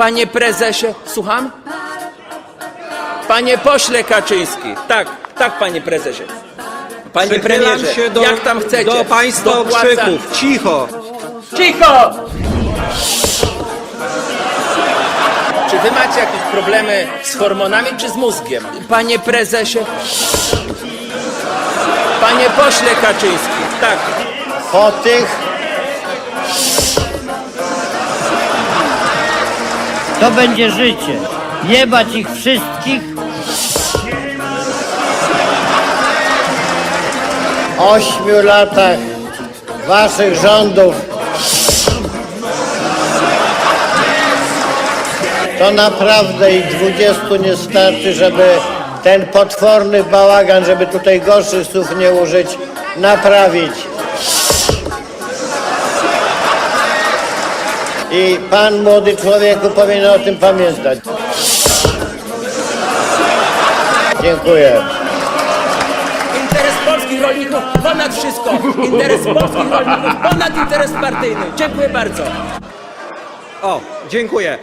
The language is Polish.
Panie prezesie, słucham? Panie pośle Kaczyński. Tak, tak, panie prezesie. Panie Przychylam premierze, się do, jak tam chcecie. do Państwa Dopłaca- okrzyków. Cicho. Cicho! Czy wy macie jakieś problemy z hormonami czy z mózgiem? Panie prezesie. Panie pośle Kaczyński. Tak. Po tych To będzie życie. Jebać ich wszystkich ośmiu latach waszych rządów to naprawdę i dwudziestu nie starczy, żeby ten potworny bałagan, żeby tutaj gorszych słów nie użyć, naprawić. I pan młody człowieku powinien o tym pamiętać. Dziękuję. Interes polskich rolników ponad wszystko. Interes polskich rolników ponad interes partyjny. Dziękuję bardzo. O, dziękuję.